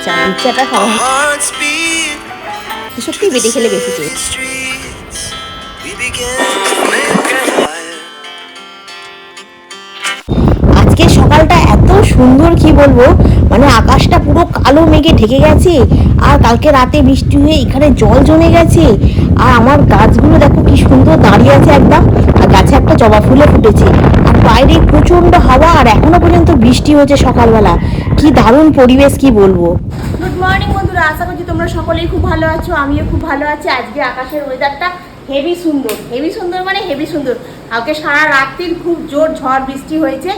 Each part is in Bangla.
Hearts beat সত্যি বেটে খেলে বেশি. আজকে সকালটা এত সুন্দর, কি বলব? মানে আকাশটা পুরো কালো মেঘে ঢেকে গেছে, আর কালকে রাতে বৃষ্টি হয়ে এখানে জল জমে গেছে, আর আমার গাছগুলো দেখো কি সুন্দর দাঁড়িয়ে আছে একদম, আর গাছে একটা জবা ফুলে ফুটেছে। আর বাইরে প্রচণ্ড হাওয়া, আর এখনও পর্যন্ত বৃষ্টি হচ্ছে সকালবেলা। কি দারুণ পরিবেশ, কি বলব? মর্নিং বন্ধুরা, আশা করছি তোমরা সকলেই খুব ভালো আছো, আমিও খুব ভালো আছি। আজকে আকাশের ওয়েদারটা হেভি সুন্দর হেভি সুন্দর মানে হেভি সুন্দর। কাউকে সারা রাত্রির খুব জোর ঝড় বৃষ্টি হয়েছে,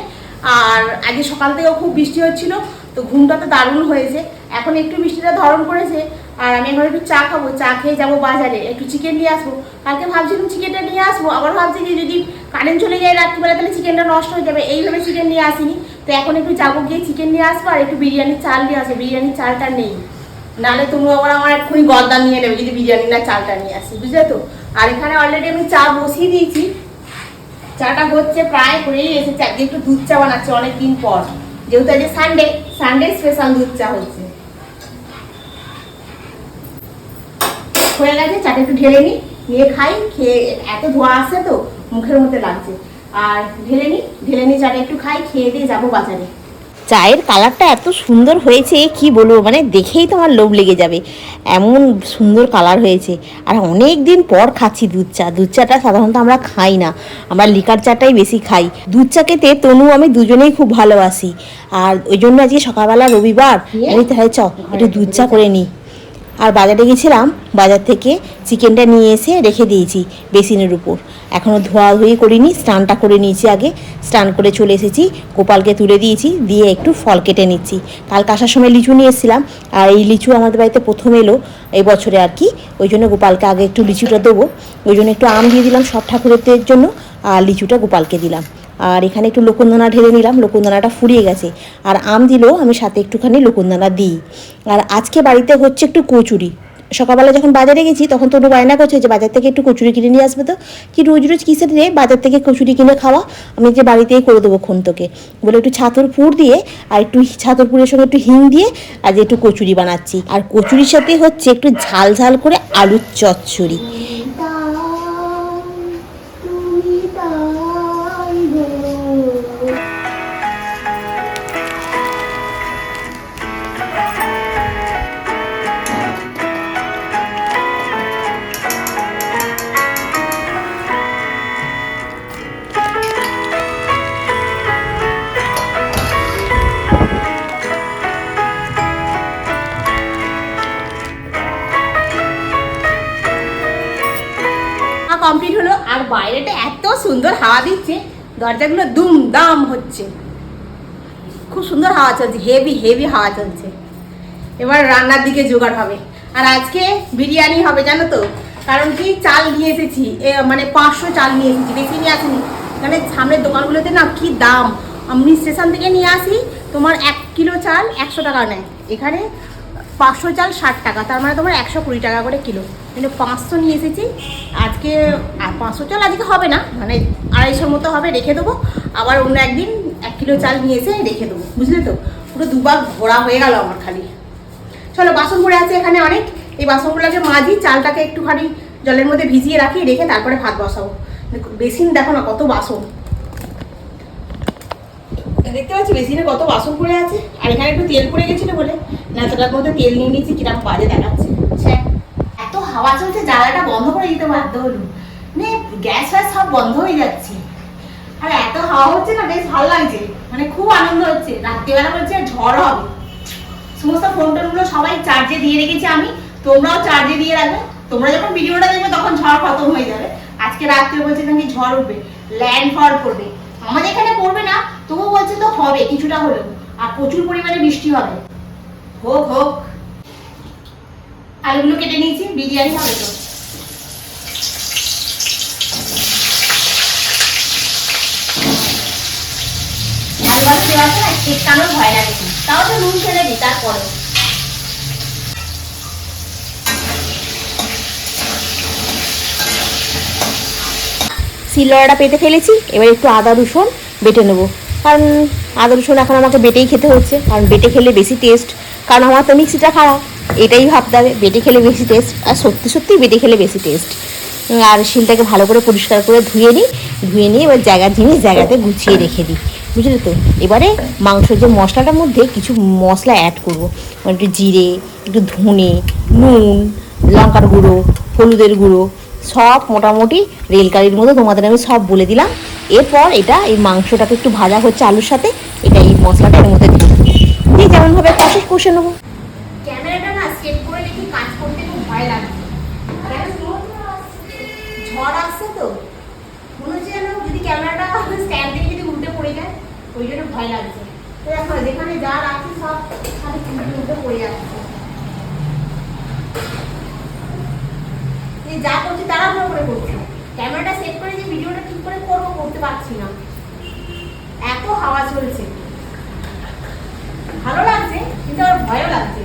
আর আজকে সকাল থেকেও খুব বৃষ্টি হচ্ছিল, তো ঘুমটা তো দারুণ হয়েছে। এখন একটু বৃষ্টিটা ধরন করেছে আর আমি এখন একটু চা খাব, চা খেয়ে যাব বাজারে। একটু চিকেন নিয়ে আসব। কালকে ভাবছিলাম চিকেনটা নিয়ে আসব, আবার ভাবছি যে যদি কারেন্ট চলে যায় রাত্রিবেলা, তাহলে চিকেনটা নষ্ট হয়ে যাবে। এইভাবে চিকেন নিয়ে আসিনি। তো এখন একটু যাব গিয়ে চিকেন নিয়ে আসব, আর একটু বিরিয়ানির চাল নিয়ে আসব। বিরিয়ানির চালটা নেই। নাহলে তুমি আবার আমার এক্ষুনি গদ্দান নিয়ে নেবে, যদি বিরিয়ানি না চালটা নিয়ে আসি। বুঝলে তো? আর এখানে অলরেডি আমি চা বসিয়ে দিয়েছি। চাটা হচ্ছে প্রায় হয়েই এসেছে। আজকে একটু দুধ চা বানাচ্ছি অনেকদিন পর। যেহেতু আজকে সানডে সানডে স্পেশাল দুধ চা হচ্ছে। হয়ে গেছে চাটা একটু ঢেলে নিই নিয়ে খাই খেয়ে এত ধোয়া আসছে তো মুখের মধ্যে লাগছে। আর ঢেলে নিই ঢেলে নিই চাটা একটু খাই খেয়ে দিয়ে যাব বাজারে। চায়ের কালারটা এত সুন্দর হয়েছে কি বলব মানে দেখেই তোমার লোভ লেগে যাবে। এমন সুন্দর কালার হয়েছে। আর অনেক দিন পর খাচ্ছি দুধ চা। দুধ চাটা সাধারণত আমরা খাই না। আমরা লিকার চাটাই বেশি খাই। দুধ চা খেতে তনু আমি দুজনেই খুব ভালোবাসি। আর ওই জন্য আজকে সকালবেলা রবিবার আমি তাহলে চ একটু দুধ চা করে নিই আর বাজারে গেছিলাম, বাজার থেকে চিকেনটা নিয়ে এসে রেখে দিয়েছি বেসিনের উপর। এখনও ধোয়া ধোয়াধুয়ি করিনি, স্নানটা করে নিয়েছি আগে। স্নান করে চলে এসেছি, গোপালকে তুলে দিয়েছি, দিয়ে একটু ফল কেটে নিচ্ছি। কালকে আসার সময় লিচু নিয়ে এসেছিলাম, আর এই লিচু আমাদের বাড়িতে প্রথম এলো এই বছরে আর কি। ওই জন্য গোপালকে আগে একটু লিচুটা দেবো। ওই জন্য একটু আম দিয়ে দিলাম সব ঠাকুরের জন্য, আর লিচুটা গোপালকে দিলাম। আর এখানে একটু লোকনদানা ঢেলে নিলাম, লোকনদানাটা ফুরিয়ে গেছে। আর আম দিলেও আমি সাথে একটুখানি লোকনদানা দিই। আর আজকে বাড়িতে হচ্ছে একটু কচুরি। সকালবেলা যখন বাজারে গেছি, তখন তো বায়না করছে যে বাজার থেকে একটু কচুরি কিনে নিয়ে আসবে তো। কি রোজ রোজ কিসের রে? বাজার থেকে কচুরি কিনে খাওয়া। আমি যে বাড়িতেই করে দেবো খন্তকে বলে একটু ছাতর পুর দিয়ে আর একটু ছাতর পুরের সঙ্গে একটু হিং দিয়ে আজ একটু কচুরি বানাচ্ছি। আর কচুরির সাথে হচ্ছে একটু ঝাল ঝাল করে আলুর চচ্চড়ি। আর বাইরেটা এত সুন্দর হাওয়া দিচ্ছে, দরজাগুলো দুম দাম হচ্ছে। খুব সুন্দর হাওয়া চলছে হেভি হেভি হাওয়া চলছে। এবার রান্নার দিকে জোগাড় হবে। আর আজকে বিরিয়ানি হবে, জানো তো? কারণ কি? চাল নিয়ে এসেছি। মানে পাঁচশো চাল নিয়ে এসেছি, বেশি নিয়ে আসিনি। মানে সামনের দোকানগুলোতে না কি দাম? আমি স্টেশন থেকে নিয়ে আসি, তোমার এক কিলো চাল একশো টাকা নেয়। এখানে পাঁচশো চাল ষাট টাকা, তার মানে তোমার একশো কুড়ি টাকা করে কিলো। কিন্তু পাঁচশো নিয়ে এসেছি, আজকে আর পাঁচশো চাল আজকে হবে না মানে আড়াইশোর মতো হবে, রেখে দেবো। আবার অন্য একদিন এক কিলো চাল নিয়ে এসে রেখে দেবো, বুঝলে তো? পুরো দুবার ঘোরা হয়ে গেল আমার খালি। চলো, বাসন পড়ে আছে এখানে অনেক। এই বাসনগুলোকে মাঝি চালটাকে একটুখানি জলের মধ্যে ভিজিয়ে রাখি, রেখে তারপরে ভাত বসাবো। বেসিন দেখো না, কত বাসন। দেখতে পাচ্ছি, বেসিনে কত বাসন পড়ে আছে, আর এখানে একটু তেল পড়ে গেছিল বলে। নেতাটার মধ্যে তেল নিয়ে নিয়েছি কীরকম বাজে দেখাচ্ছে। এত হাওয়া চলছে জ্বালাটা বন্ধ করে দিতে বাধ্য হলো। মানে গ্যাস ফ্যাস সব বন্ধ হয়ে যাচ্ছে। আর এত হাওয়া হচ্ছে না, বেশ ভালো লাগছে। মানে খুব আনন্দ হচ্ছে। রাত্রিবেলা বলছে ঝড় হবে। সমস্ত ফোন টোনগুলো সবাই চার্জে দিয়ে রেখেছি আমি। তোমরাও চার্জে দিয়ে রাখবে। তোমরা যখন ভিডিওটা দেখবে, তখন ঝড় খতম হয়ে যাবে। আজকে রাত্রে বলছে নাকি ঝড় উঠবে। ল্যান্ডফল করবে। আমাদের এখানে পড়বে না, তবুও বলছে তো হবে, কিছুটা হলেও। আর প্রচুর পরিমাণে বৃষ্টি হবে। হোক হোক। আলুগুলো কেটে নিয়েছি, বিরিয়ানি হবে তো। ভালোবাসা দেওয়া আছে না কেটকানোর ভয় লাগে। তাও তো নুন ফেলে দিই, তারপরেও। শিলনোড়াটা পেতে ফেলেছি, এবার একটু আদা রসুন বেটে নেব। কারণ আদা রসুন এখন আমাকে বেটেই খেতে হচ্ছে, কারণ বেটে খেলে বেশি টেস্ট কারণ আমার তো মিক্সিটা খারাপ, এটাই ভাবতে হবে, বেটে খেলে বেশি টেস্ট আর সত্যি সত্যি বেটে খেলে বেশি টেস্ট আর শিলটাকে ভালো করে পরিষ্কার করে ধুয়ে নিই, ধুয়ে নিয়ে এবার জায়গার জিনিস জায়গাতে গুছিয়ে রেখে দিই। বুঝলে তো? এবারে মাংসের যে মশলাটার মধ্যে কিছু মশলা অ্যাড করব মানে একটু জিরে, একটু ধনে, নুন, লঙ্কার গুঁড়ো, হলুদের গুঁড়ো সব মোটামুটি রেলকারির মতো তোমাদের আমি সব বলে দিলাম। এরপর এটা, এই মাংসটাকে একটু ভাজা হচ্ছে আলুর সাথে, এটা এই মশলাটা এর মধ্যে দিয়ে। দিয়ে যেমনভাবে কষে কষে নেব। মনে ভয় লাগছে। তো দেখো, যেখানে যা রাখছি সব খালি উল্টে পড়ে যাচ্ছে। এই যা করছি তাড়াহুড়ো করে করছি। ক্যামেরাটা সেট করে যে ভিডিওটা ঠিক করে করব, করতে পারছি না। এত হাওয়া চলছে। ভালো লাগছে, কিন্তু আবার ভয়ও লাগছে।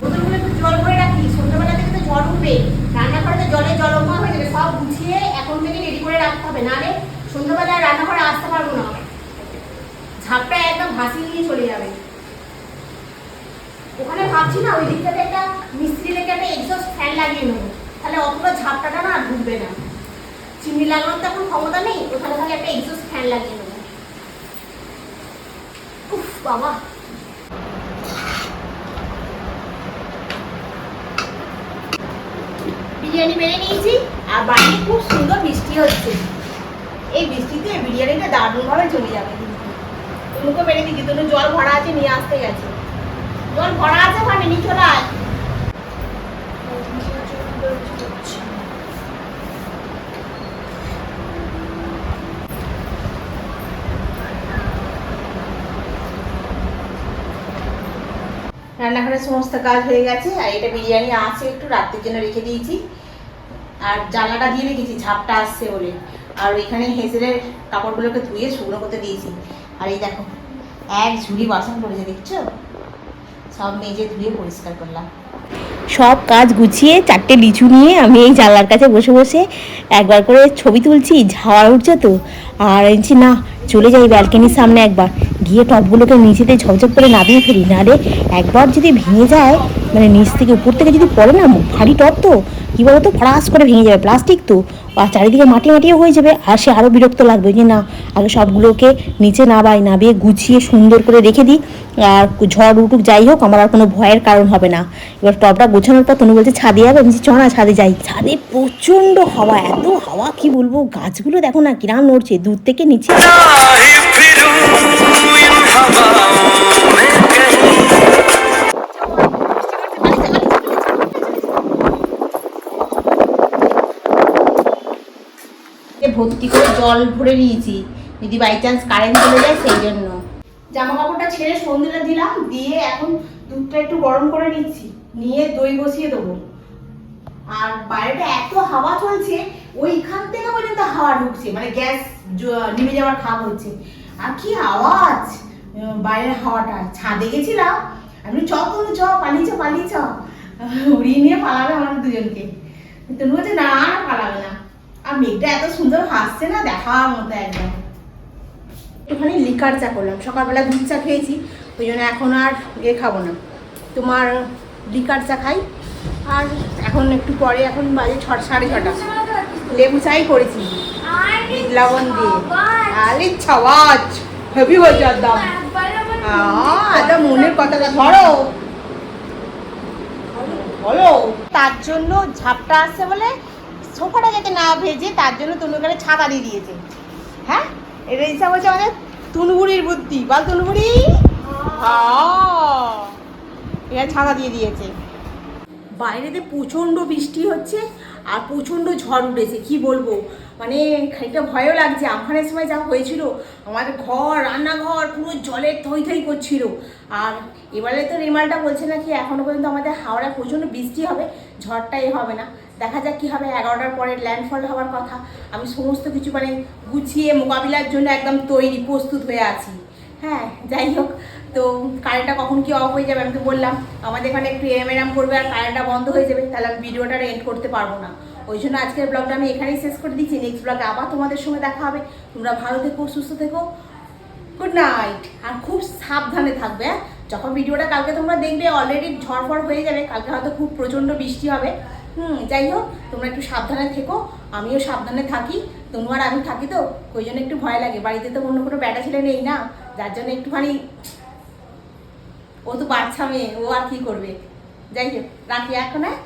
বোতলগুলো একটু জল ভরে রাখি সন্ধ্যাবেলা থেকে তো জল উঠবে। রান্নাঘরে তো জলে জলমা হয়ে যাবে, সব গুছিয়ে এখন থেকে রেডি করে রাখতে হবে। নাহলে সন্ধ্যাবেলা রান্নাঘরে আসতে পারব না। ঝাপটা একদম ভাসিয়ে নিয়ে চলে যাবে। ওখানে ভাবছি না, ওই দিকটাতে একটা মিস্ত্রি লেগে একটা এক্সস্ট ফ্যান লাগিয়ে নেব। তাহলে অতটা ঝাপটাটা না ঢুকবে না। চিমনি লাগানোর তো এখন ক্ষমতা নেই, ওখানে তাহলে একটা এক্সস্ট ফ্যান লাগিয়ে নেব। উফ, বাবা। বিরিয়ানি বেড়ে নিয়েছি, আর বাইরে খুব সুন্দর বৃষ্টি হচ্ছে। এই বৃষ্টিতে বিরিয়ানিটা দারুণভাবে জমে যাবে কিন্তু। তুমিকে বেড়ে দিচ্ছি জল ভরা আছে, নিয়ে আসতে গেছে। জল ভরা আছে ওখানে রান্নাঘরের সমস্ত কাজ হয়ে গেছে, আর এটা বিরিয়ানি আছে একটু, রাত্রির জন্য রেখে দিয়েছি। আর জানলাটা দিয়ে রেখেছি, ঝাপটা আসছে বলে। আর ওইখানে হেসেলের কাপড়গুলোকে ধুয়ে শুকনো করতে দিয়েছি। আর এই দেখো, এক ঝুড়ি বাসন পড়েছে, দেখছ? সব মেজে ধুয়ে পরিষ্কার করলাম। সব কাজ গুছিয়ে চারটে লিচু নিয়ে আমি এই জানলার কাছে বসে বসে একবার করে ছবি তুলছি ঝাওয়া উঠছে তো। আর এনেছি না, চলে যাই ব্যালকনির সামনে একবার। গিয়ে টপগুলোকে নিচেতে ঝকঝক করে নামিয়ে ফেলি। নাহলে একবার যদি ভেঙে যায় মানে নিচ থেকে উপর থেকে যদি পড়ে না, ভারী টপ তো। কী বলতো, ফ্রাস করে ভেঙে যাবে প্লাস্টিক তো। আর চারিদিকে মাটি মাটিও হয়ে যাবে, আর সে আরও বিরক্ত লাগবে যে না, আগে সবগুলোকে নিচে নাবাই, নাবিয়ে গুছিয়ে সুন্দর করে রেখে দিই। আর ঝড় উঠুক, যাই হোক, আমার আর কোনো ভয়ের কারণ হবে না। এবার টপটা গোছানোর পর তনু বলছে, ছাদে যাবে? আমি চ না, ছাদে যাই। ছাদে প্রচণ্ড হাওয়া, এত হাওয়া, কি বলব? গাছগুলো দেখো না, কিরাম নড়ছে, দূর থেকে নিচে ভর্তি করে জল ভরে নিয়েছি। যদি বাই চান্স কারেন্ট চলে যায়, সেই জন্য। জামা কাপড়টা ছেড়ে সন্ধ্যেটা দিলাম, দিয়ে এখন দুধটা একটু গরম করে নিচ্ছি। নিয়ে দই বসিয়ে দেবো। আর বাইরেটা এত হাওয়া চলছে, ওইখান থেকে পর্যন্ত হাওয়া ঢুকছে। মানে গ্যাস নিভে যাওয়ার খাপ হচ্ছে। আর কি আওয়াজ! বাইরের হাওয়াটা। ছাদে গেছিলাম, আমি চ তনু চ পালিয়ে চ পালিয়ে চ উড়িয়ে নিয়ে পালাবে আমাদের দুজনকে। তনু বলছে, না, আর পালাবে না। আর মেঘটা এত সুন্দর হাসছে না, দেখার মতো একদম। একটুখানি লিকার চা করলাম। সকালবেলা দুধ চা খেয়েছি, ওই জন্য এখন আর এ খাব না। তোমার লিকার চা খাই। আর এখন একটু পরে এখন বাজে ছ সাড়ে ছটা। লেবু চাই করেছি। লবণ দিয়ে। আরে ছাওয়াজ। হেভি হয়েছে একদম একদম মনের কথাটা ধরো। বলো তার জন্য ঝাপটা আসছে বলে সোফাটা যাতে না ভেজে তার জন্য তনুকারে ছাতা দিয়ে দিয়েছে। হ্যাঁ? এটা ইচ্ছা বলছে আমাদের তুনবুড়ির বুদ্ধি। বল তুনবুড়ি। হ্যাঁ এরা ছাতা দিয়ে দিয়েছে। বাইরেতে প্রচণ্ড বৃষ্টি হচ্ছে আর প্রচণ্ড ঝড় উঠেছে কি বলব? মানে খানিকটা ভয়ও লাগছে। আমফানের সময় যা হয়েছিল আমাদের ঘর রান্নাঘর পুরো জলের থই থই করছিল। আর এবারে তো রেমালটা বলছে নাকি এখনও পর্যন্ত আমাদের হাওড়ায় প্রচণ্ড বৃষ্টি হবে ঝড়টা এ হবে না। দেখা যাক কী হবে, এগারোটার পরে ল্যান্ডফল হওয়ার কথা। আমি সমস্ত কিছু মানে গুছিয়ে মোকাবিলার জন্য একদম তৈরি, প্রস্তুত হয়ে আছি। হ্যাঁ যাই হোক, তো কারেন্টটা কখন কি অফ হয়ে যাবে আমি তো বললাম। আমাদের এখানে একটু এম এরাম করবে আর কারেন্টটা বন্ধ হয়ে যাবে, তাহলে আমি ভিডিওটা এন্ড করতে পারব না। ওই জন্য আজকের ব্লগটা আমি এখানেই শেষ করে দিচ্ছি। নেক্সট ব্লগে আবার তোমাদের সঙ্গে দেখা হবে। তোমরা ভালো থেকো, সুস্থ থেকো। গুড নাইট আর খুব সাবধানে থাকবে হ্যাঁ? যখন ভিডিওটা কালকে তোমরা দেখবে অলরেডি ঝড়ফড় হয়ে যাবে। কালকে হয়তো খুব প্রচণ্ড বৃষ্টি হবে। হুম, যাই হোক, তোমরা একটু সাবধানে থেকো, আমিও সাবধানে থাকি তোমার আমি থাকি তো, ওই জন্য একটু ভয় লাগে, বাড়িতে তো অন্য কোনো ব্যাটা ছেলে নেই না, যার জন্য একটুখানি ও তো বাচ্চা মেয়ে, ও আর কি করবে? যাই হোক, রাখি এখন হ্যাঁ?